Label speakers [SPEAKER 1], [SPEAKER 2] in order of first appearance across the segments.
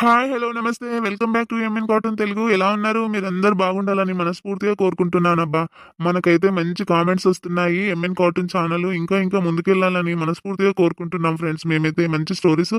[SPEAKER 1] Hi hello నమస్తే. Welcome back to M N cotton Telugu. ఎలా ఉన్నారు? మీరందరూ బాగుండాలని మనస్ఫూర్తిగా కోరుకుంటున్నాను అబ్బా మనకైతే మంచి కామెంట్స్ వస్తున్నాయి ఎంఎన్ కాటన్ ఛానల్ ఇంకా ఇంకా ముందుకెళ్ళాలని మనస్ఫూర్తిగా కోరుకుంటున్నాం ఫ్రెండ్స్. మేమైతే మంచి స్టోరీస్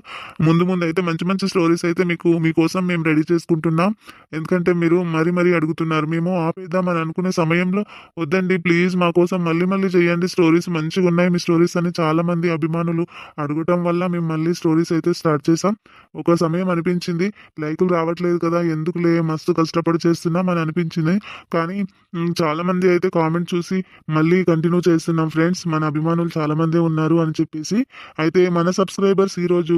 [SPEAKER 1] ముందు ముందు అయితే మంచి మంచి స్టోరీస్ అయితే మీకు మీకోసం మేము రెడీ చేసుకుంటున్నాం. ఎందుకంటే మీరు మరీ మరీ అడుగుతున్నారు మేము ఆపేద్దామని అనుకునే సమయంలో వద్దండి ప్లీజ్ మా కోసం మళ్ళీ మళ్ళీ చేయండి. స్టోరీస్ మంచిగా ఉన్నాయి. మీ స్టోరీస్ అని చాలామంది అభిమానులు అడగటం వల్ల మేము మళ్ళీ స్టోరీస్ అయితే స్టార్ట్ చేసాం ఒక సమయం అనిపించింది. లైకులు రావట్లేదు కదా ఎందుకులే మస్తు కష్టపడి చేస్తున్నాం అని అనిపించింది. కానీ చాలామంది చాలా మంది అయితే కామెంట్ చూసి మళ్ళీ కంటిన్యూ చేస్తున్నాం ఫ్రెండ్స్ మన అభిమానులు చాలా మంది ఉన్నారు అని చెప్పేసి. అయితే మన సబ్స్క్రైబర్స్ ఈరోజు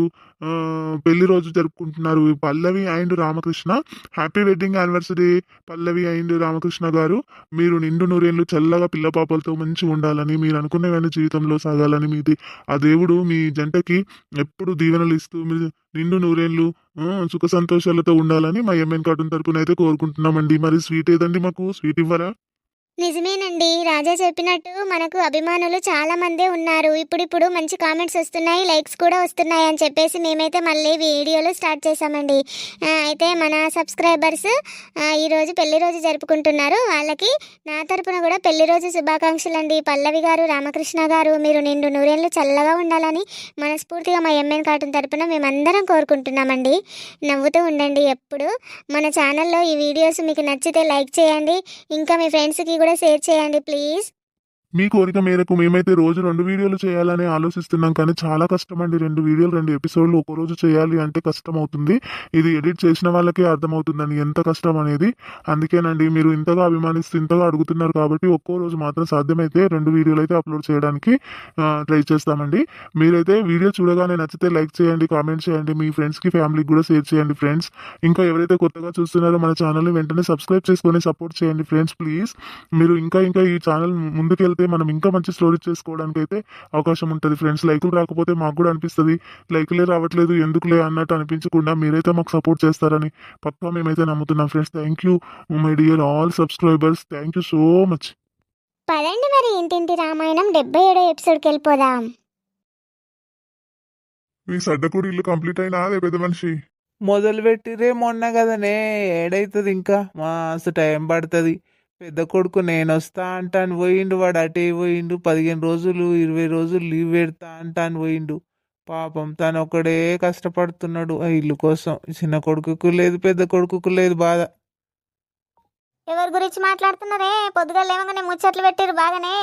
[SPEAKER 1] పెళ్ళి రోజు జరుపుకుంటున్నారు. Pallavi and Ramakrishna. Happy wedding anniversary Pallavi and Ramakrishna garu. మీరు నిండు నూరేళ్ళు చల్లగా పిల్ల పాపలతో మంచి ఉండాలని మీరు అనుకున్నవన్నీ జీవితంలో సాగాలని మీది. ఆ దేవుడు మీ జంటకి ఎప్పుడు దీవెనలు ఇస్తూ మీరు నిండు నూరేళ్ళు సుఖ సంతోషాలతో ఉండాలని మా ఎంఎన్ కార్టూన్ తరపున అయితే కోరుకుంటున్నామండి. మరి స్వీట్ ఏదండి మాకు? స్వీట్ ఇవ్వరా?
[SPEAKER 2] నిజమేనండి. రాజా చెప్పినట్టు మనకు అభిమానులు చాలా మందే ఉన్నారు. ఇప్పుడిప్పుడు మంచి కామెంట్స్ వస్తున్నాయి లైక్స్ కూడా వస్తున్నాయి అని చెప్పేసి మేమైతే మళ్ళీ వీడియోలు స్టార్ట్ చేసామండి అయితే మన సబ్స్క్రైబర్స్ ఈరోజు పెళ్ళి రోజు జరుపుకుంటున్నారు. వాళ్ళకి నా తరపున కూడా పెళ్ళి రోజు శుభాకాంక్షలు అండి పల్లవి గారు రామకృష్ణ గారు మీరు నిండు నూరేళ్ళు చల్లగా ఉండాలని మనస్ఫూర్తిగా మా ఎంఎన్ కార్టూన్ తరపున మేమందరం కోరుకుంటున్నామండి. నవ్వుతూ ఉండండి ఎప్పుడు. మన ఛానల్లో ఈ వీడియోస్ మీకు నచ్చితే లైక్ చేయండి. ఇంకా మీ ఫ్రెండ్స్కి కూడా షేర్ చేయండి ప్లీజ్.
[SPEAKER 1] మీ కోరిక మేరకు మేమైతే రోజు రెండు వీడియోలు చేయాలని ఆలోచిస్తున్నాం కానీ చాలా కష్టం అండి రెండు వీడియోలు రెండు ఎపిసోడ్లు ఒక రోజు చేయాలి అంటే కష్టం అవుతుంది ఇది ఎడిట్ చేసిన వాళ్ళకే అర్థమవుతుందని ఎంత కష్టం అనేది. అందుకేనండి మీరు ఇంతగా అభిమానిస్తూ ఇంతగా అడుగుతున్నారు కాబట్టి ఒక్కో రోజు మాత్రం సాధ్యమైతే రెండు వీడియోలు అయితే అప్లోడ్ చేయడానికి ట్రై చేస్తామండి. మీరైతే వీడియో చూడగానే నచ్చితే లైక్ చేయండి కామెంట్ చేయండి మీ ఫ్రెండ్స్కి ఫ్యామిలీకి కూడా షేర్ చేయండి ఫ్రెండ్స్. ఇంకా ఎవరైతే కొత్తగా చూస్తున్నారో మన ఛానల్ని వెంటనే సబ్స్క్రైబ్ చేసుకొని సపోర్ట్ చేయండి ఫ్రెండ్స్ ప్లీజ్. మీరు ఇంకా ఇంకా ఈ ఛానల్ ముందుకెళ్తే మనం ఇంకా మంచి స్టోరీ చేసుకోవడానికి అయితే అవకాశం ఉంటుంది. ఫ్రెండ్స్ లైకులు రాకపోతే మాకు కూడా అనిపిస్తుంది. లైకులే రావట్లేదు ఎందుకులే అన్నట్టు అనిపించకుండా మీరైతే మాకు సపోర్ట్ చేస్తారని పక్కా మేమైతే నమ్ముతున్నాం. Friends thank you my dear all subscribers thank you so much
[SPEAKER 2] పదండి మరి ఇంటింటి రామాయణం డెబ్బై ఏడో ఎపిసోడ్కి వెళ్ళిపోదాం.
[SPEAKER 1] మీ సడ్డకూడి ఇల్లు కంప్లీట్ అయినా అదే పెద్ద మనిషి.
[SPEAKER 3] మొదలు పెట్టిరే మొన్న కదనే ఏడైతుంది ఇంకా? మస్తు టైం పడుతుంది. పెద్ద కొడుకు నేను వస్తా అంటాను పోయిండు వాడు అటే పోయిండు పదిహేను రోజులు ఇరవై రోజులు లీవ్ పెడతా అంటాను పోయిండు. పాపం తను ఒకడే కష్టపడుతున్నాడు ఆ ఇల్లు కోసం. చిన్న కొడుకుకు లేదు పెద్ద కొడుకుకు లేదు బాధ.
[SPEAKER 2] ఎవరి గురించి మాట్లాడుతున్నారే? పొద్దుగా లేవగానే ముచ్చట్లు పెట్టిరు బాగానే.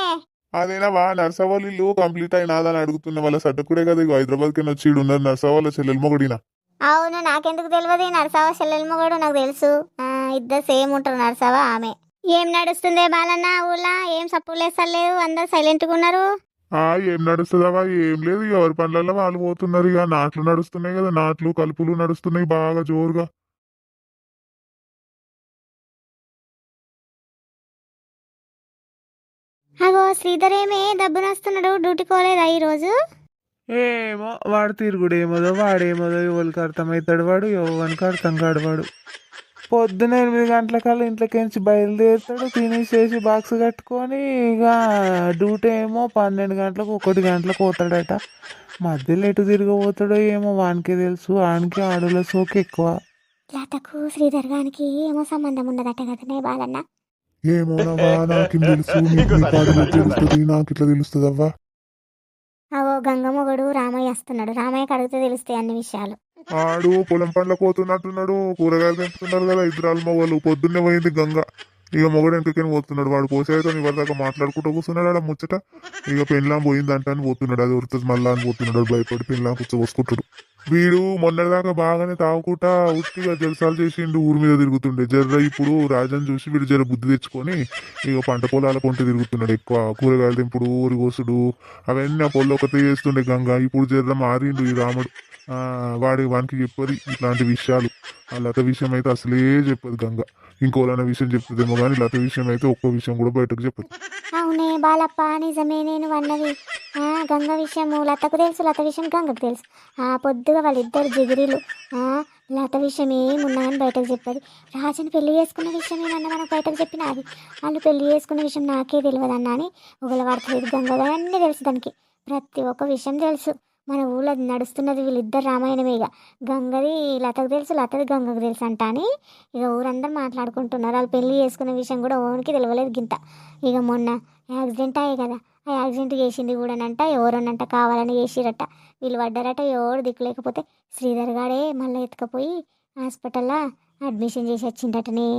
[SPEAKER 1] అదేనా వా నర్సవాళ్ళ ఇల్లు కంప్లీట్ అయినాదని అడుగుతున్న వాళ్ళ సడ్డకూడే కదా ఇగో హైదరాబాద్కి వచ్చి ఉన్నారు నర్సవాళ్ళ చెల్లెలు మొగడినా.
[SPEAKER 2] అవును నాకెందుకు తెలియదు నరసవ చెల్లెల్మ కూడా నాకు తెలుసు. ఆ, ఇద్దరు సేమ్ ఉంటారు నరసవ ఆమె. ఏం నడుస్తుందే బాలన్న ఊళ్ళో? ఏం సప్పుడు లేస్తలేదు అందరు సైలెంట్గా ఉన్నారు.
[SPEAKER 1] ఆ ఏం నడుస్తుందవా ఏం లేదు. ఇక ఎవరి పనులలో వాళ్ళు పోతున్నారు. ఇక నాట్లు నడుస్తున్నాయి కదా. నాట్లు కలుపులు నడుస్తున్నాయి బాగా జోరుగా.
[SPEAKER 2] అగో శ్రీధర్ ఏమే? దబ్బునొస్తున్నాడు డ్యూటీ కోలేదా ఈరోజు?
[SPEAKER 3] ఏమో వాడు తిరుగుడు ఏమోదో వాడేమోదో ఎవరికి అర్థమవుతాడు వాడు? ఎవరికి అర్థం కాడు వాడు? పొద్దున ఎనిమిది గంటలకల్లా ఇంట్లోకించి బయలుదేరుతాడు తినేసేసి బాక్స్ కట్టుకొని ఇక డ్యూటీ ఏమో పన్నెండు గంటలకు ఒకటి గంటలకు పోతాడట. మధ్యలో ఎటు తిరగబోతాడో ఏమో వానికే తెలుసు వానికి ఆడుల సోకు ఎక్కువ.
[SPEAKER 2] లతకు శ్రీధర్ గానికి ఏమో సంబంధం ఉండదట కదనే బాలన్న?
[SPEAKER 1] ఏమోనవ్వా నాకు తెలుసు నీకు నీ కాడ నాకు తెలుస్తుంది నాకు ఇట్లా తెలుస్తుంది అవ్వా
[SPEAKER 2] అవో గంగమ్మగడు రామయ్య వస్తున్నాడు రామయ్యకి అడిగితే తెలుస్తాయి అన్ని విషయాలు.
[SPEAKER 1] ఆడు పొలం పండ్ల పోతున్నట్టున్నాడు కూరగాయలు పెంచుతున్నారు కదా ఇద్దరు మొగలు. పొద్దున్నే పోయింది గంగ. ఇక మొగడు వెనకని పోతున్నాడు. వాడు పోసేతో ఇవరిదాకా మాట్లాడుకుంటూ కూర్చున్నాడు ఆడ ముచ్చట. ఇక పెళ్ళాం పోయిందంట అని పోతున్నాడు. అది ఉరుతుంది మళ్ళా అని పోతున్నాడు. భయపడి పెళ్ళాం కూర్చోబోసుకుంటాడు. వీడు మొన్నటిదాకా బాగానే తాగుకుంటా ఉట్టిగా జలసాలు చేసిండు ఊరి మీద తిరుగుతుండే. జర్ర ఇప్పుడు రాజన్ చూసి వీడు జర బుద్ధి తెచ్చుకొని ఇక పంట పొలాల కొంటే తిరుగుతున్నాడు. ఎక్కువ కూరగాయలు తెంపుడు ఊరి కోసుడు అవన్నీ ఆ పొల్లో ఒకటే చేస్తుండే గంగ. ఇప్పుడు జర్ర మారిండు ఈ రాముడు. వాడి వానికి చెప్పదు ఇట్లాంటి విషయాలు. ఆ లత విషయం అయితే అసలే చెప్పదు గంగ. ఇంకోలానే విషయం చెప్తుందేమో కానీ లత విషయం అయితే ఒక్కో విషయం కూడా బయటకు చెప్పదు.
[SPEAKER 2] అవునే బాలప్ప నిజమే నేను అన్నది. గంగ విషయము లతకు తెలుసు లత విషయం గంగకు తెలుసు. ఆ పొద్దుగా వాళ్ళిద్దరు జిగిరీలు. లత విషయం ఏమున్నాయని బయటకు చెప్పేది. రాజుని పెళ్ళి చేసుకున్న విషయం ఏమన్నా మనకు బయటకు చెప్పిన అది? వాళ్ళు పెళ్ళి చేసుకున్న విషయం నాకే తెలియదు అన్న అని ఒకవేళ పడతలేదు గంగ అన్నీ తెలుసు దానికి. ప్రతి ఒక్క విషయం తెలుసు. మన ఊళ్ళో నడుస్తున్నది వీళ్ళిద్దరు రామాయణమే ఇక. గంగది లతకు తెలుసు లతది గంగకు తెలుసు అంట అని ఇక ఊరందరూ మాట్లాడుకుంటున్నారు. వాళ్ళు పెళ్ళి చేసుకున్న విషయం కూడా ఓనికి తెలియలేదు గింత. ఇక మొన్న యాక్సిడెంట్ అయ్యే కదా ఆ యాక్సిడెంట్ చేసింది కూడానంట ఎవరోనంట కావాలని చేసిరట. వీళ్ళు పడ్డారట ఎవరు దిక్కులేకపోతే శ్రీధర్ గాడే మళ్ళీ ఎత్తుకపోయి హాస్పిటల్లో అడ్మిషన్ చేసి వచ్చిండటనే.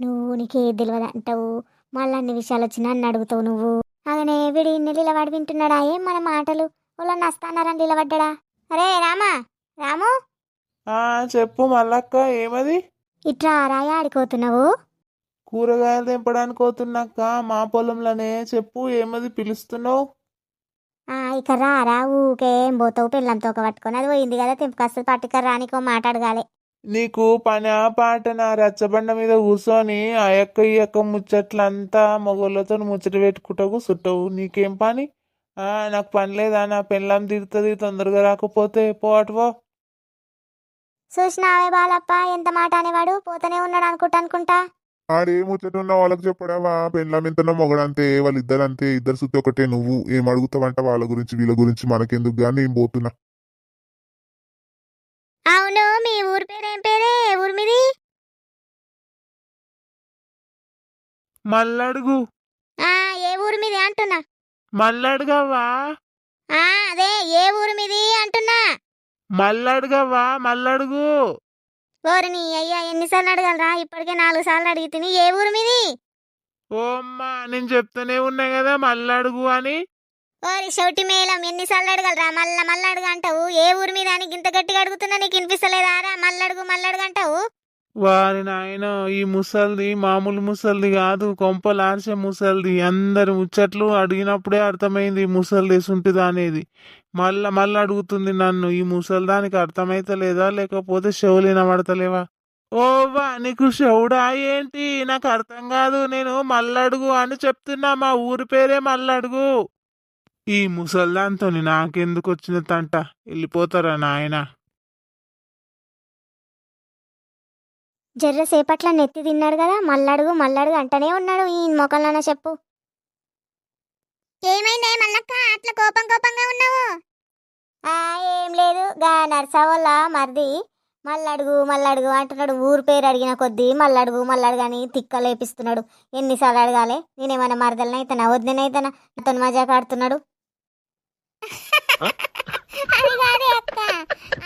[SPEAKER 2] నువ్వు నీకేది తెలియదు అంటావు మళ్ళీ అన్ని విషయాలు వచ్చినా అని అడుగుతావు నువ్వు. అలానే వీడి ఇన్ని వాడు వింటున్నాడా? ఏం మన మాటలు? వాళ్ళ నస్తానారని నిలబడ్డా అరే రామా రాము?
[SPEAKER 1] ఆ చెప్పు మల్లక్క ఏమది?
[SPEAKER 2] ఇట్రా రాయ ఆడుకోతున్నావు
[SPEAKER 1] కూరగాయలు తెంపడానికి పోతున్నాక్క మా పొలంలోనే. చెప్పు ఏమది పిలుస్తున్నావు?
[SPEAKER 2] ఆ, ఇక రా రా ఊకే పోతావు? పిల్లంతో ఒక పట్టుకొని. అది పోయింది కదా తెంపుకొస్తుంది పట్టుక రానికో మాట అడగాలి.
[SPEAKER 1] నీకు పని పాట నా రచ్చబండ మీద కూర్చొని ఆ యొక్క ఈ యొక్క ముచ్చట్లంతా మొగోళ్ళతో ముచ్చట పెట్టుకుంటూ కూర్చుంటావు. నీకేం పని? ఆ నాకు పని లేదా? నా పెళ్ళాం తిడుతుంది తొందరగా రాకపోతే పో అటు పో
[SPEAKER 2] చూసినావే బాలప్ప ఎంత మాట అనేవాడు? పోతూనే ఉన్నాడు అనుకుంటా అనుకుంటా.
[SPEAKER 4] ఆడే ముచ్చట ఉన్న వాళ్ళకి చెప్పడావా? పెళ్ళాం ఎంతనో మొగడంతే వాళ్ళిద్దరు అంతే ఇద్దరు సుత్తి ఒకటే నువ్వు. ఏం అడుగుతావంట వాళ్ళ గురించి వీళ్ళ గురించి మనకెందుకు గానీ ఏం పోతున్నా.
[SPEAKER 2] అవును మీ ఊరి పేరు ఏం పేరే? ఊరి మీది?
[SPEAKER 1] మల్లడుగు
[SPEAKER 2] ఆ ఏ ఊరి మీది అంటున్నా
[SPEAKER 1] మల్లడుగవ్వా?
[SPEAKER 2] ఆ అదే ఏ ఊరి మీది అంటున్నా?
[SPEAKER 1] మల్లడుగవ్వా? మల్లడుగు.
[SPEAKER 2] ఓరిని అయ్యా ఎన్నిసార్లు అడగలరా? ఇప్పటికే నాలుగు సార్లు అడిగి తిని ఏ ఊరి మీది?
[SPEAKER 1] ఓ అమ్మా నేను చెప్తూనే ఉన్నా కదా మల్లడుగు అని.
[SPEAKER 2] ఓరి షౌటి మేళం ఎన్నిసార్లు అడగలరా? మళ్ళా మళ్ళా అడుగు అంటావు? ఏ ఊరి మీద అని ఇంత గట్టిగా అడుగుతున్నా నీకు వినిపిస్తలేదా రా మళ్ళడుగు మళ్ళడుగు అంటావు?
[SPEAKER 1] వారి నాయన ఈ ముసల్ది మామూలు ముసల్ది కాదు కొంపలార్చే ముసల్ది. అందరి ముచ్చట్లు అడిగినప్పుడే అర్థమైంది ముసలిది ముసల్ది అనేది. మళ్ళా మళ్ళీ అడుగుతుంది నన్ను ఈ ముసల్దానికి అర్థమైతలేదా లేకపోతే చెవులు పడతలేవా ఓవా నీకు చెవుడా ఏంటి? నాకు అర్థం కాదు నేను మల్లడుగు అని చెప్తున్నా మా ఊరి పేరే మల్లడుగు ఈ ముసల్దాంతో నాకెందుకు వచ్చిన తంట? వెళ్ళిపోతారా నాయనా?
[SPEAKER 2] జర్ర సేపట్ల నెత్తి తిన్నాడు కదా మళ్ళడుగు మళ్ళడుగు అంటనే ఉన్నాడు ఈ మొక్కలన్న చెప్పు. ఏమైందే మల్లక్క అట్లా కోపం కోపంగా ఉన్నావు? ఏం లేదు గా నర్సవల్ల మరిది మల్లడుగు మల్లడుగు అంటున్నాడు. ఊరు పేరు అడిగిన కొద్దీ మల్లడుగు మల్లడుగు అని తిక్క లేపిస్తున్నాడు ఎన్నిసార్లు అడగాలి? నేనేమన్నా మరదలనైతేనా వద్దనైతేనా అతను మజాక్ ఆడుతున్నాడు? అది కాదే అక్క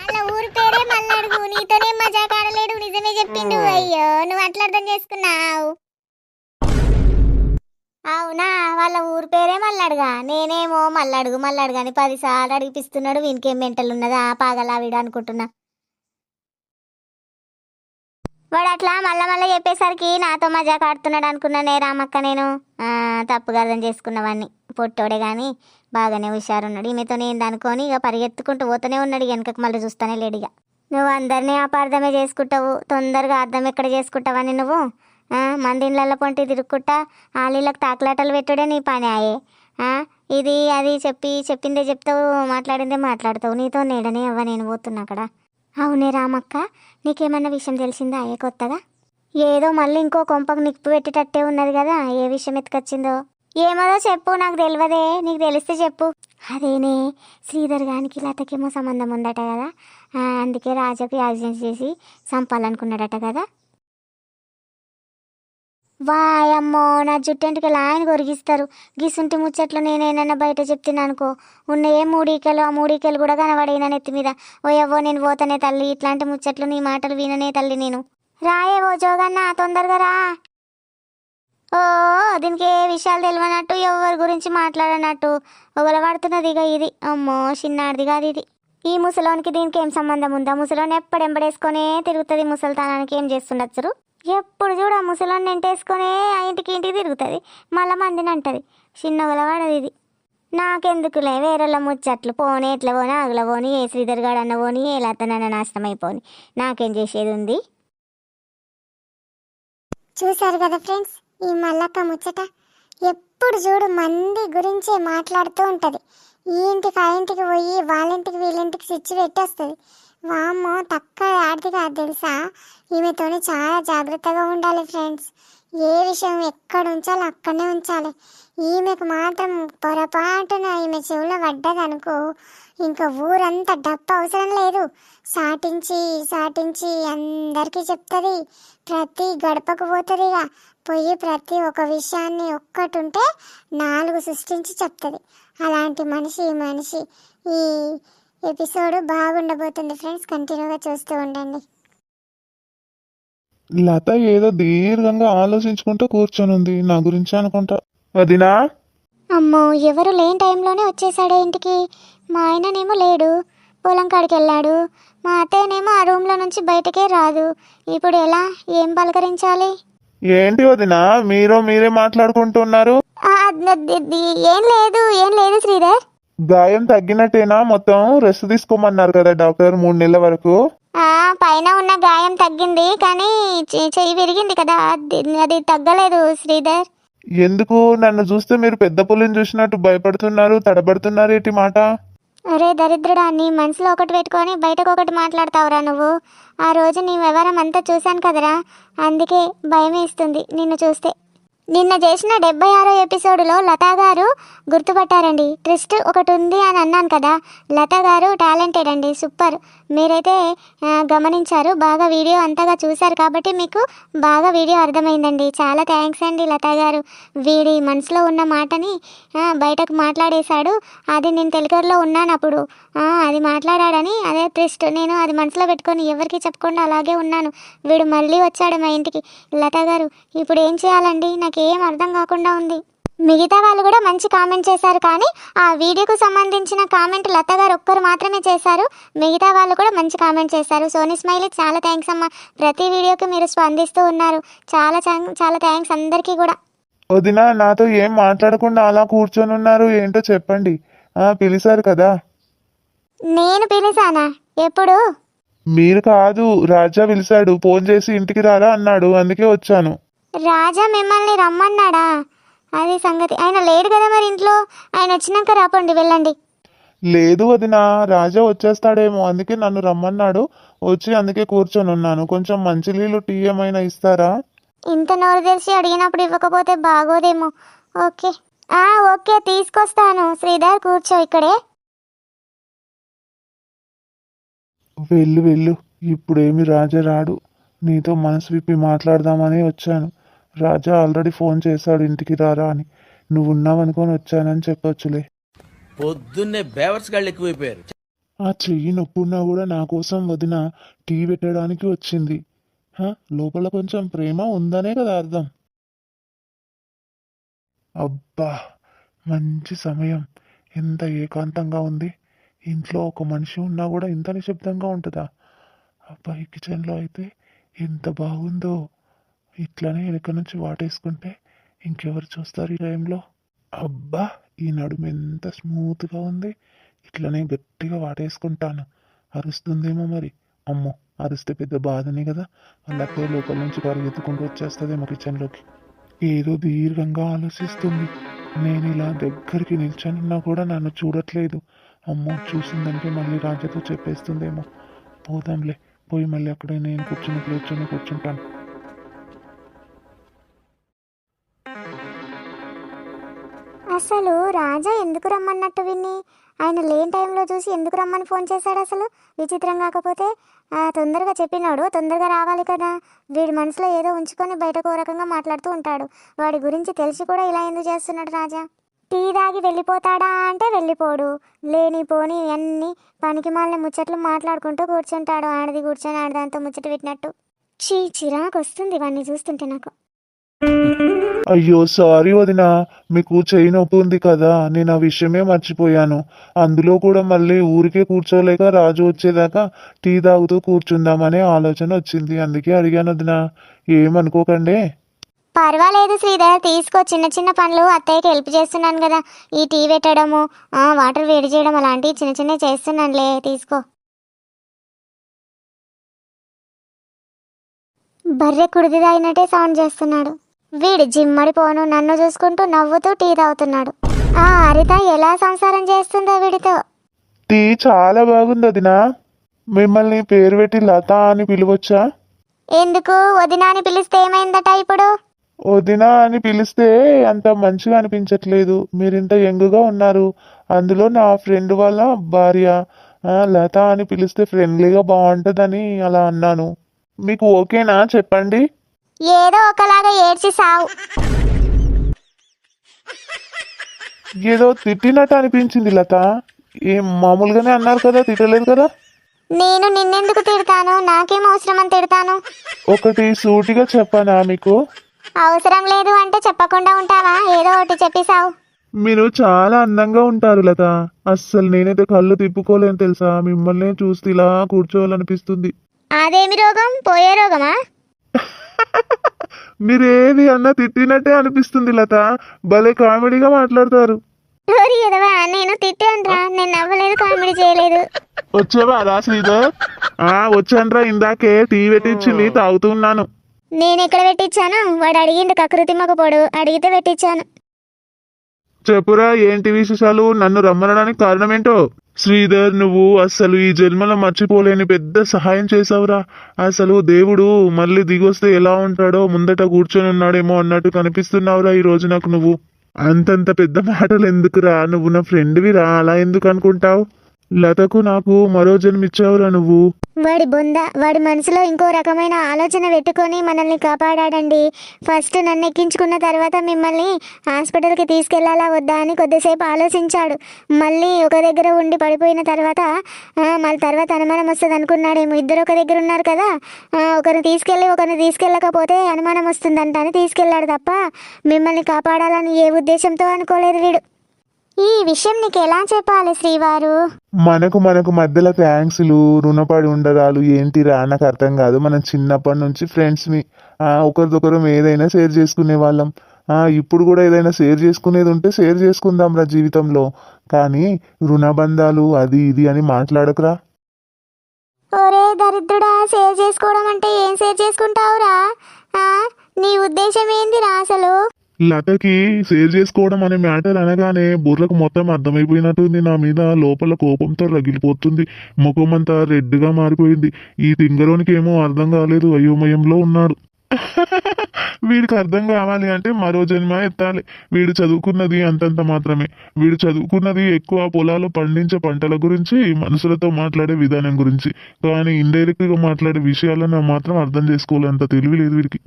[SPEAKER 2] అలా ఊరి పేరే మల్లడుగు నీతోనే మజాక్ ఆడలేడు నిజమే చెప్పిండు. అయ్యో నువ్వు అట్లా అర్థం చేసుకున్నావు. అవునా? వాళ్ళ ఊరి పేరే మల్లడుగా? నేనేమో మల్లడుగు మల్లడుగు అని పదిసార్లు అడిగిపిస్తున్నాడు. వీనికేం మెంటల్ ఉన్నదా? పాగలా వీడు అనుకుంటున్నా. వాడు అట్లా మళ్ళా మళ్ళీ చెప్పేసరికి నాతో మజాక్ ఆడుతున్నాడు అనుకున్నానే రామక్క నేను. తప్పుగా అర్థం చేసుకున్నవాడిని పొట్టోడే కానీ బాగానే హుషారున్నాడు. ఈమెతో నేను అనుకొని ఇక పరిగెత్తుకుంటూ పోతూనే ఉన్నాడు. వెనకకు మళ్ళీ చూస్తానే లేడు ఇక. నువ్వు అందరినీ అపార్థమే చేసుకుంటావు తొందరగా అర్థం ఎక్కడ చేసుకుంటావని నువ్వు? ఆ, మంది పొంటి తిరుక్కుంటా ఆలీళ్ళకి తాకులాటలు పెట్టుడే నీ పని ఆయే. ఇది అది చెప్పి చెప్పిందే చెప్తావు మాట్లాడిందే మాట్లాడతావు. నీతో నేడనే అవ్వ నేను పోతున్నా అక్కడ. అవునే రామక్క నీకేమన్నా విషయం తెలిసిందా అయ్యే కొత్తగా? ఏదో మళ్ళీ ఇంకో కొంపకు నిప్పు పెట్టేటట్టే ఉన్నది కదా ఏ విషయం ఎత్తుకొచ్చిందో? ఏమదో చెప్పు నాకు తెలియదే నీకు తెలిస్తే చెప్పు. అదేనే శ్రీధర్ గానికి లతకేమో సంబంధం ఉందట కదా. అందుకే రాజాకు యాక్సిడెంట్ చేసి చంపాలనుకున్నాడట కదా. వాయమ్మో నా జుట్టెంటుకి ఆయన కొరిగిస్తారు? గిసుంటి ముచ్చట్లు నేనేనన్నా బయట చెప్తున్నా అనుకో ఉన్న ఏ మూడీకలు ఆ మూడీకలు కూడా కనబడిన నెత్తి మీద. ఓ ఎవ్వో నేను పోతానే తల్లి ఇట్లాంటి ముచ్చట్లు నీ మాటలు విననే తల్లి నేను. రాయే ఓ జోగన్న తొందరగా రా. ఓ దీనికి ఏ విషయాలు తెలియనట్టు ఎవరి గురించి మాట్లాడనట్టు? పడుతున్నది ఇక ఇది. అమ్మో చిన్నాడిది కాదు ఇది. ఈ ముసలోనికి దీనికి ఏం సంబంధం ఉందా? ముసలోని ఎప్పుడెంబడేసుకొనే తిరుగుతుంది? ముసలితనానికి ఏం చేస్తుండొచ్చు ఎప్పుడు చూడ ఆ ముసలోని ఎంటేసుకొనే ఆ ఇంటికి ఇంటికి తిరుగుతుంది. మళ్ళీ మందిని అంటది. చిన్నగలవాడది ఇది. నాకెందుకులే? వేరేళ్ళ ముచ్చట్లు పోనీ ఎట్లా పోనీ ఆగుల పోనీ ఏ శ్రీధర్ గాడు అన్న పోనీ ఏ లతనన్న నాశనం అయిపోని. నాకేం చేసేది ఉంది?
[SPEAKER 5] చూశారు కదా ఫ్రెండ్స్ ఈ మల్లక్క ముచ్చట? ఎప్పుడు చూడు మంది గురించే మాట్లాడుతూ ఉంటుంది. ఈ ఇంటికి ఆ ఇంటికి పోయి వాళ్ళ ఇంటికి వీళ్ళ ఇంటికి స్విచ్ పెట్టేస్తుంది? వామ్మో తక్కువ ఆడితే కాదు తెలుసా? ఈమెతో చాలా జాగ్రత్తగా ఉండాలి ఫ్రెండ్స్. ఏ విషయం ఎక్కడ ఉంచాలో అక్కడనే ఉంచాలి. ఈమెకు మాత్రం పొరపాటున ఈమె చెవులో పడ్డదనుకో ఇంకా ఊరంతా డబ్బు అవసరం లేదు. సాటించి సాటించి అందరికీ చెప్తుంది. ప్రతి గడపకు పోతుంది ఇక. పోయి ప్రతి ఒక్క విషయాన్ని ఒక్కటి ఉంటే నాలుగు సృష్టించి చెప్తుంది. అలాంటి మనిషి మనిషి. ఈ ఎపిసోడ్ బాగుండబోతుంది ఫ్రెండ్స్. కంటిన్యూగా చూస్తూ ఉండండి.
[SPEAKER 1] లత ఏదో దీర్ఘంగా ఆలోచించుకుంటూ కూర్చొనుంది. నా గురించి అనుకుంటా. వదినా?
[SPEAKER 2] అమ్మో ఎవరు లేని టైంలోనే వచ్చేసాడే ఇంటికి. మా ఆయననేమో లేడు పొలం కాడికి వెళ్ళాడు మా అత్తయ్యనేమో ఆ రూమ్లో నుంచి బయటకే రాదు. ఇప్పుడు ఎలా? ఏం పలకరించాలి?
[SPEAKER 1] ఏంటి వదినా? మీరు మీరే మాట్లాడుకుంటున్నారు?
[SPEAKER 2] ఏం లేదు ఏం లేదు శ్రీధర్.
[SPEAKER 1] గాయం తగ్గినట్టేనా మొత్తం? రెస్ట్ తీసుకోమన్నారు కదా డాక్టర్ మూడు నెలల వరకు.
[SPEAKER 2] ఆ పైన ఉన్న గాయం తగ్గింది కానీ చెయ్యి విరిగింది కదా. అది అది తగ్గలేదు శ్రీధర్.
[SPEAKER 1] ఎందుకు? నన్ను చూస్తే మీరు పెద్ద పులిని చూసినట్టు భయపడుతున్నారు తడబడుతున్నారు ఏంటి మాట?
[SPEAKER 2] అరే దరిద్రుడా నీ మనసులో ఒకటి పెట్టుకొని బయటకు ఒకటి మాట్లాడతావురా నువ్వు. ఆ రోజు నీ వ్యవహారం అంతా చూశాను కదరా. అందుకే భయమేస్తుంది నిన్ను చూస్తే. నిన్న చేసిన డెబ్బై ఆరో ఎపిసోడ్లో లతా గారు గుర్తుపట్టారండి. ట్విస్ట్ ఒకటి ఉంది అని అన్నాను కదా. లతా గారు టాలెంటెడ్ అండి. సూపర్. మీరైతే గమనించారు. బాగా వీడియో అంతగా చూశారు కాబట్టి మీకు బాగా వీడియో అర్థమైందండి. చాలా థ్యాంక్స్ అండి లతా గారు. వీడి మనసులో ఉన్న మాటని బయటకు మాట్లాడేశాడు. అది నేను తెలుగులో ఉన్నాను అప్పుడు అది మాట్లాడాడని అదే ట్విస్ట్. నేను అది మనసులో పెట్టుకొని ఎవరికి చెప్పకుండా అలాగే ఉన్నాను. వీడు మళ్ళీ వచ్చాడు మా ఇంటికి. లతా గారు ఇప్పుడు ఏం చేయాలండి? నాకు ఏం అర్థం కాకుండా ఉంది. మిగతా వాళ్ళు కూడా మంచి కామెంట్ చేశారు కానీ ఆ వీడియోకు సంబంధించిన కామెంట్ లత గారు ఒక్కరు మాత్రమే చేశారు. మిగతా వాళ్ళు కూడా మంచి కామెంట్ చేశారు. సోనీ స్మైలీ చాలా థ్యాంక్స్ అమ్మా. ప్రతి వీడియోకి మీరు స్పందిస్తూ ఉన్నారు. చాలా చాలా థ్యాంక్స్ అందరికీ కూడా.
[SPEAKER 1] వదినా నాతో ఏం మాట్లాడకుండా అలా కూర్చొని ఉన్నారు ఏంటో చెప్పండి. ఆ పిలిచారు కదా.
[SPEAKER 2] నేను పిలిచానా? ఎప్పుడు?
[SPEAKER 1] మీరు కాదు రాజా పిలిచాడు. ఫోన్ చేసి ఇంటికి రారా అన్నాడు. అందుకే వచ్చాను.
[SPEAKER 2] రాజా మిమ్మల్ని రమ్మన్నాడా? అది సంగతి. ఆయన లేడు కదా మరి ఇంట్లో? ఆయన వచ్చినాక రాపండి వెళ్ళండి.
[SPEAKER 1] లేదు వదినా రాజా వచ్చేస్తాడేమో. అందుకే నన్ను రమ్మన్నాడు. వచ్చి అందుకే కూర్చొని ఉన్నాను. కొంచెం మంచినీళ్ళు టీ ఏమైనా ఇస్తారా?
[SPEAKER 2] ఇంత నోరు తెరిచి అడిగినప్పుడు ఇవ్వకపోతే బాగోదేమో. ఓకే. ఆ ఓకే తీసుకొస్తాను. శ్రీధర్ కూర్చో ఇక్కడే.
[SPEAKER 1] వెళ్ళు వెళ్ళు. ఇప్పుడేమి రాజా రాడు. నీతో మనసు విప్పి మాట్లాడదామని వచ్చాను. రాజా ఆల్రెడీ ఫోన్ చేశాడు ఇంటికి రారా అని. నువ్వు ఉన్నావనుకొని వచ్చానని చెప్పొచ్చులే.
[SPEAKER 6] పొద్దున్నే బేవర్స్ గాళ్ళు ఎక్కువైపోయారు.
[SPEAKER 1] ఆ చెయ్యి నొప్పున్నా కూడా నా కోసం వదిన టీ పెట్టడానికి వచ్చింది. లోపల కొంచెం ప్రేమ ఉందనే కదా అర్థం. అబ్బా! మంచి సమయం. ఎంత ఏకాంతంగా ఉంది. ఇంట్లో ఒక మనిషి ఉన్నా కూడా ఇంత నిశ్శబ్దంగా ఉంటుందా? అబ్బా ఈ కిచెన్లో అయితే ఎంత బాగుందో. ఇట్లనే వెనక నుంచి వాటేసుకుంటే ఇంకెవరు చూస్తారు ఈ టైంలో? అబ్బా ఈ నడుము ఎంత స్మూత్గా ఉంది. ఇట్లనే గట్టిగా వాటేసుకుంటాను. అరుస్తుందేమో మరి. అమ్మో అరిస్తే పెద్ద బాధనే కదా. అలాగే లోపల నుంచి పరిగెత్తుకుంటూ వచ్చేస్తుందేమో కిచెన్లోకి. ఏదో దీర్ఘంగా ఆలోచిస్తుంది. నేను ఇలా దగ్గరికి నిల్చొనున్నా కూడా నన్ను చూడట్లేదు. అమ్మో చూసిందంటే మళ్ళీ రాజాతో చెప్పేస్తుందేమో. పోదాంలే పోయి మళ్ళీ అక్కడే నేను కూర్చుని కూర్చొని కూర్చుంటాను.
[SPEAKER 2] అసలు రాజా ఎందుకు రమ్మన్నట్టు విన్ని? ఆయన లేని టైంలో చూసి ఎందుకు రమ్మని ఫోన్ చేశాడు అసలు? విచిత్రం కాకపోతే తొందరగా చెప్పినాడు తొందరగా రావాలి కదా. వీడి మనసులో ఏదో ఉంచుకొని బయటకు ఓ రకంగా మాట్లాడుతూ ఉంటాడు. వాడి గురించి తెలిసి కూడా ఇలా ఎందుకు చేస్తున్నాడు రాజా? టీ తాగి వెళ్ళిపోతాడా అంటే వెళ్ళిపోడు. లేని పోని అన్ని పనికి మాలిన ముచ్చట్లు మాట్లాడుకుంటూ కూర్చుంటాడు. ఆడది కూర్చొని ఆడదాంతో ముచ్చట పెట్టినట్టు. చీ చిరాకు వస్తుంది వాడిని చూస్తుంటే నాకు.
[SPEAKER 1] అయ్యో సారీ వదిన. మీకు చెయ్యి నొప్పి ఉంది కదా. నేను ఆ విషయమే మర్చిపోయాను. అందులో కూడా మళ్ళీ ఊరికే కూర్చోలేక రాజు వచ్చేదాకా టీ తాగుతూ కూర్చుందామనే ఆలోచన వచ్చింది. అందుకే అడిగాను వదిన. ఏమనుకోకండి.
[SPEAKER 2] పర్వాలేదు శ్రీధర్. తీసుకో చిన్న చిన్న పనులు అత్తయ్యకి హెల్ప్ చేస్తున్నాను కదా. ఈ టీ పెట్టడము ఆ, వాటర్ వేడి చేయడం అలాంటివి చిన్న చిన్న చేస్తున్నానులే. తీసుకో. బర్రె కుడిది తాగినట్టే సౌండ్ చేస్తున్నాడు. వీడు జిమ్మడిపోను నన్ను చూసుకుంటూ నవ్వుతూ టీ తాగుతున్నాడు. ఆ హరిత ఎలా సంసారం చేస్తుందో వీడితో.
[SPEAKER 1] టీ చాలా బాగుంది వదిన మిమ్మల్ని పేరు పెట్టి లత అని పిలవచ్చా?
[SPEAKER 2] ఎందుకు? వదినాని పిలిస్తే ఏమైందట ఇప్పుడు?
[SPEAKER 1] వదినా అని పిలిస్తే అంత మంచిగా అనిపించట్లేదు. మీరు ఇంత యంగుగా ఉన్నారు. అందులో నా ఫ్రెండ్ వాళ్ళ భార్య ఆ, లత అని పిలిస్తే ఫ్రెండ్లీగా బాగుంటుందని అలా అన్నాను. మీకు ఓకేనా? చెప్పండి.
[SPEAKER 2] ఏదో ఒకలాగా ఏడ్చి సావు.
[SPEAKER 1] ఏదో తిట్టినట్టు అనిపించింది లత. ఏం మామూలుగానే అన్నారు కదా తిట్టలేదు కదా?
[SPEAKER 2] నేను నిన్నెందుకు తిడతాను? నాకేం అవసరం అని తిడతాను?
[SPEAKER 1] ఒకటి సూటిగా చెప్పానా మీకు?
[SPEAKER 2] అవసరం లేదు అంటే చెప్పకుండా ఉంటావా? ఏదో ఒకటి చెప్పేసావు
[SPEAKER 1] మీరు చాలా అందంగా ఉంటారు లత. అస్సలు నేనైతే కళ్ళు తిప్పుకోలేను తెలుసా? మిమ్మల్ని చూస్తే ఇలా కూర్చోవాలనిపిస్తుంది.
[SPEAKER 2] అదేమి రోగం? పోయే రోగమా?
[SPEAKER 1] మీరు ఏది అన్నా తిట్టినట్టే అనిపిస్తుంది లత. భలే కామెడీగా మాట్లాడతారు.
[SPEAKER 2] ఓరి ఎదవా? నేను తిట్టానురా నేను నవ్వలేదు కామెడీ చేయలేదు.
[SPEAKER 1] వచ్చావా రా శ్రీధర్? ఆ వచ్చానురా ఇందాకే. టీ పెట్టించింది తాగుతున్నాను
[SPEAKER 2] నేను ఎక్కడ పెట్టించాను? వాడు అడిగిండు కకృతి మగపోడు అడిగితే పెట్టించాను.
[SPEAKER 1] చెప్పురా ఏంటి విశేషాలు? నన్ను రమ్మనడానికి కారణమేంటో? శ్రీధర్ నువ్వు అసలు ఈ జన్మలో మర్చిపోలేని పెద్ద సహాయం చేసావురా అసలు దేవుడు మళ్ళీ దిగొస్తే ఎలా ఉంటాడో ముందట కూర్చొని ఉన్నాడేమో అన్నట్టు కనిపిస్తున్నావురా ఈ రోజు నాకు నువ్వు. అంతంత పెద్ద మాటలు ఎందుకురా నువ్వు నా ఫ్రెండ్విరా అలా ఎందుకు అనుకుంటావు? లతకు నాకు మరో జన్మిచ్చావురా నువ్వు.
[SPEAKER 2] వాడి బొంద వాడి మనసులో ఇంకో రకమైన ఆలోచన పెట్టుకొని మనల్ని కాపాడాడండి. ఫస్ట్ నన్ను ఎక్కించుకున్న తర్వాత మిమ్మల్ని హాస్పిటల్కి తీసుకెళ్ళాలా వద్దా అని కొద్దిసేపు ఆలోచించాడు. మళ్ళీ ఒక దగ్గర ఉండి పడిపోయిన తర్వాత మళ్ళీ తర్వాత అనుమానం వస్తుంది అనుకున్నాడేమో. ఇద్దరు ఒక దగ్గర ఉన్నారు కదా ఒకరిని తీసుకెళ్ళి ఒకరిని తీసుకెళ్ళకపోతే అనుమానం వస్తుందంట అని తీసుకెళ్ళాడు తప్ప మిమ్మల్ని కాపాడాలని ఏ ఉద్దేశంతో అనుకోలేదు వీడు. ఈ విషయం నీకు ఎలా చెప్పాలి శ్రీవారు?
[SPEAKER 1] మనకు మనకు మధ్యలో థ్యాంక్స్లు రుణపడి ఉండరాలు ఏంటిరా నాకు అర్థం కాదు. మనం చిన్నప్పటి నుంచి ఫ్రెండ్స్ని ఒకరిదొకరం ఏదైనా షేర్ చేసుకునే వాళ్ళం. ఇప్పుడు కూడా ఏదైనా షేర్ చేసుకునేది ఉంటే షేర్ చేసుకుందాం రా జీవితంలో. కానీ రుణబంధాలు అది ఇది అని మాట్లాడకురా.
[SPEAKER 2] ఒరే దరిద్రుడా షేర్ చేసుకోవడం అంటే ఏం షేర్ చేసుకుంటావురా? నీ ఉద్దేశం ఏందిరా అసలు?
[SPEAKER 1] లతకి షేర్ చేసుకోవడం అనే మ్యాటర్ అనగానే బుర్రకు మొత్తం అర్థమైపోయినట్టుంది. నా మీద లోపల కోపంతో రగిలిపోతుంది. ముఖం అంతా రెడ్గా మారిపోయింది. ఈ తింగరోనికి ఏమో అర్థం కాలేదు. అయోమయంలో ఉన్నాడు. వీడికి అర్థం కావాలి అంటే మరో జన్మ ఎత్తాలి. వీడు చదువుకున్నది అంతంత మాత్రమే. వీడు చదువుకున్నది ఎక్కువ పొలాలు పండించే పంటల గురించి మనుషులతో మాట్లాడే విధానం గురించి. కానీ ఇండైరెక్ట్గా మాట్లాడే విషయాలను మాత్రం అర్థం చేసుకోలేంత తెలివి లేదు వీడికి.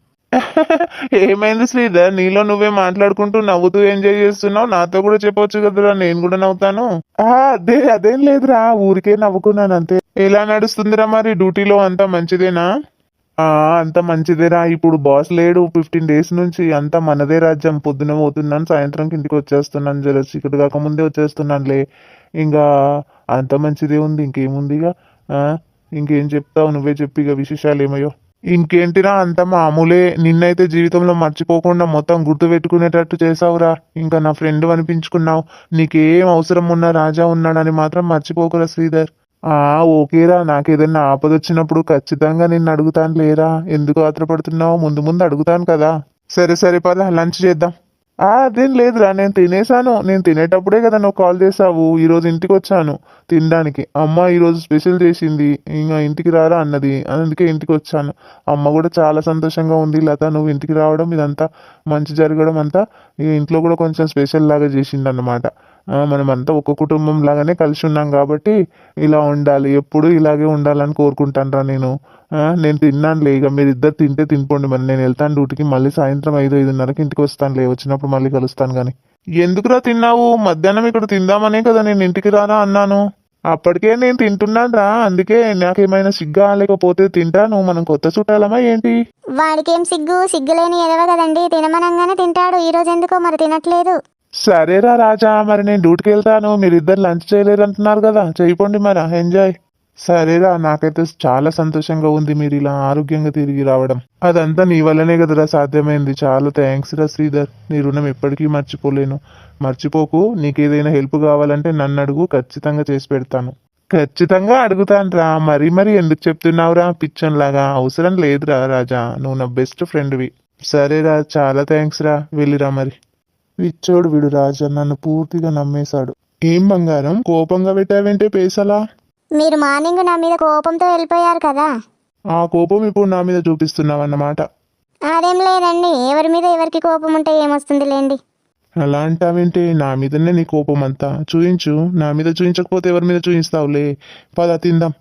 [SPEAKER 1] ఏమైంది శ్రీధర్? నీలో నువ్వే మాట్లాడుకుంటూ నవ్వుతూ ఎంజాయ్ చేస్తున్నావు? నాతో కూడా చెప్పొచ్చు కదరా నేను కూడా నవ్వుతాను. అదే అదేం లేదురా ఊరికే నవ్వుకున్నాను అంతే. ఎలా నడుస్తుందిరా మరి డ్యూటీలో అంతా మంచిదేనా? ఆ అంత మంచిదేరా. ఇప్పుడు బాస్ లేడు ఫిఫ్టీన్ డేస్ నుంచి. అంతా మనదే రాజ్యం. పొద్దున పోతున్నాను సాయంత్రం కిందికి వచ్చేస్తున్నాను జర చీకటి కాకముందే వచ్చేస్తున్నానులే. ఇంకా అంత మంచిదే ఉంది ఇంకేముంది ఇక ఆ, ఇంకేం చెప్తావు? నువ్వే చెప్పి ఇక విశేషాలు ఏమయ్యో ఇంకేంటిరా అంత మామూలే. నిన్నైతే జీవితంలో మర్చిపోకుండా మొత్తం గుర్తు పెట్టుకునేటట్టు చేసావురా ఇంకా నా ఫ్రెండ్ అనిపించుకున్నావు నీకేం అవసరం ఉన్నా రాజా ఉన్నాడని మాత్రం మర్చిపోకురా శ్రీధర్. ఆ ఓకేరా. నాకేదైనా ఆపద వచ్చినప్పుడు ఖచ్చితంగా నిన్ను అడుగుతాను లేరా? ఎందుకు ఆత్రపడుతున్నావు? ముందు ముందు అడుగుతాను కదా. సరే సరే పద. లంచ్ చేద్దాం. అదేం లేదురా నేను తినేసాను నేను తినేటప్పుడే కదా నువ్వు కాల్ చేసావు ఈరోజు ఇంటికి వచ్చాను తినడానికి. అమ్మ ఈరోజు స్పెషల్ చేసింది. ఇంకా ఇంటికి రారా అన్నది. అందుకే ఇంటికి వచ్చాను. అమ్మ కూడా చాలా సంతోషంగా ఉంది. లత నువ్వు ఇంటికి రావడం ఇదంతా మంచి జరగడం అంతా ఇక ఇంట్లో కూడా కొంచెం స్పెషల్ లాగా చేసింది అన్నమాట మనమంతా ఒక కుటుంబం లాగానే కలిసి ఉన్నాం కాబట్టి ఇలా ఉండాలి. ఎప్పుడు ఇలాగే ఉండాలని కోరుకుంటాను నేను. నేను తిన్నానులే. ఇక మీరు ఇద్దరు తింటే తినిపోండి మరి. నేను వెళ్తాను డ్యూటీకి. మళ్ళీ సాయంత్రం ఐదు ఐదున్నరకి ఇంటికి వస్తానులే. వచ్చినప్పుడు మళ్ళీ కలుస్తాను కానీ ఎందుకురా తిన్నావు? మధ్యాహ్నం ఇక్కడ తిందామనే కదా నేను ఇంటికి రారా అన్నాను. అప్పటికే నేను తింటున్నాను రా అందుకే నాకేమైనా సిగ్గా లేకపోతే తింటాను మనం కొత్త చుట్టాలమా ఏంటి?
[SPEAKER 2] వాడికేం సిగ్గు? సిగ్గులేని ఎదవ కదండి. తినమనంగానే తింటాడు. ఈ రోజు ఎందుకో మరి తినట్లేదు.
[SPEAKER 1] సరేరా రాజా మరి నేను డ్యూటీకి వెళ్తాను. మీరిద్దరు లంచ్ చేయలేరు అంటున్నారు కదా. చేయకండి మరి. ఎంజాయ్. సరేరా నాకైతే చాలా సంతోషంగా ఉంది మీరు ఇలా ఆరోగ్యంగా తిరిగి రావడం. అదంతా నీ వల్లనే కదరా సాధ్యమైంది. చాలా థ్యాంక్స్ రా శ్రీధర్. నీ రుణం ఎప్పటికీ మర్చిపోలేను. మర్చిపోకు. నీకు ఏదైనా హెల్ప్ కావాలంటే నన్ను అడుగు. ఖచ్చితంగా చేసి పెడతాను. ఖచ్చితంగా అడుగుతాను రా. మరీ మరీ ఎందుకు చెప్తున్నావురా పిచ్చన్లాగా. అవసరం లేదురా రాజా. నువ్వు నా బెస్ట్ ఫ్రెండ్వి. సరేరా చాలా థ్యాంక్స్ రా. వెళ్ళిరా మరి. విచ్చోడు వీడు రాజా నన్ను పూర్తిగా నమ్మేశాడు. ఏం బంగారం? కోపంగా పెట్టావంటే పేసలా?
[SPEAKER 2] మీరు మార్నింగ్ నా మీద కోపంతో వెళ్ళిపోయారు కదా.
[SPEAKER 1] ఆ కోపం ఇప్పుడు నా మీద చూపిస్తున్నావు అన్నమాట
[SPEAKER 2] అదేం లేదండి ఎవరి మీద ఎవరికి కోపం ఉంటే ఏమొస్తుంది లేండి.
[SPEAKER 1] అలా అంటావేంటి నా మీదనే నీ కోపం అంతా చూయించు నా మీద చూయించకపోతే ఎవరి మీద చూయిస్తావులే? పద తిందాం.